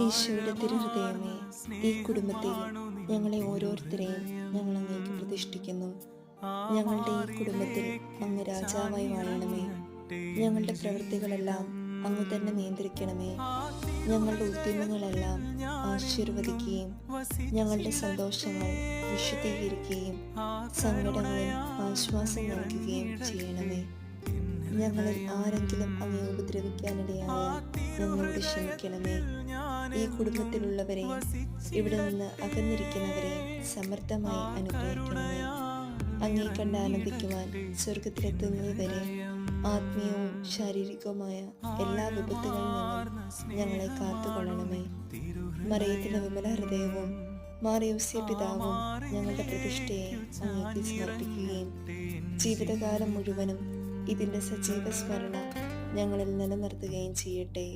ഈശോയുടെ തിരുഹൃദയമേ ഈ കുടുംബത്തിൽ ഞങ്ങളെ ഓരോരുത്തരെയും ഞങ്ങൾ അങ്ങേക്ക് പ്രതിഷ്ഠിക്കുന്നു. ഞങ്ങളുടെ ഈ കുടുംബത്തിൽ അങ്ങ് രാജാവായി വാഴണമേ. ഞങ്ങളുടെ പ്രവൃത്തികളെല്ലാം അങ്ങ് തന്നെ നിയന്ത്രിക്കണമേ. ഞങ്ങളുടെ ഉദ്യമങ്ങളെല്ലാം ആശീർവദിക്കുകയും ഞങ്ങളുടെ സന്തോഷങ്ങൾ വിശദീകരിക്കുകയും സങ്കടങ്ങളിൽ ആശ്വാസം നൽകുകയും ചെയ്യണമേ. ഞങ്ങളിൽ ആരെങ്കിലും അങ്ങേ ഉപദ്രവിക്കാനിടയായാൽ ഞങ്ങളോട് ക്ഷമിക്കണമേ ഈ കുടുംബത്തിലുള്ളവരെയും ഇവിടെ നിന്ന് അകന്നിരിക്കുന്നവരെയും സമർത്ഥമായി അനുഗ്രഹിക്കണമേ. അങ്ങേ കണ്ട് ആനന്ദിക്കുവാൻ സ്വർഗത്തിലെത്തുന്നതുവരെ ആത്മീയവും ശാരീരികവുമായ എല്ലാ വിപത്തുകളിൽ നിന്നും ഞങ്ങളെ കാത്തുകൊള്ളണമേ. മറിയത്തിന്റെ വിമല ഹൃദയവും മാറിയോസ്യ പിതാവും ഞങ്ങളുടെ പ്രതിഷ്ഠയെ അങ്ങേക്ക് സമർപ്പിക്കുകയും ജീവിതകാലം മുഴുവനും ഇതിന്റെ സജീവ സ്മരണ ഞങ്ങളിൽ നിലനിർത്തുകയും ചെയ്യട്ടെ.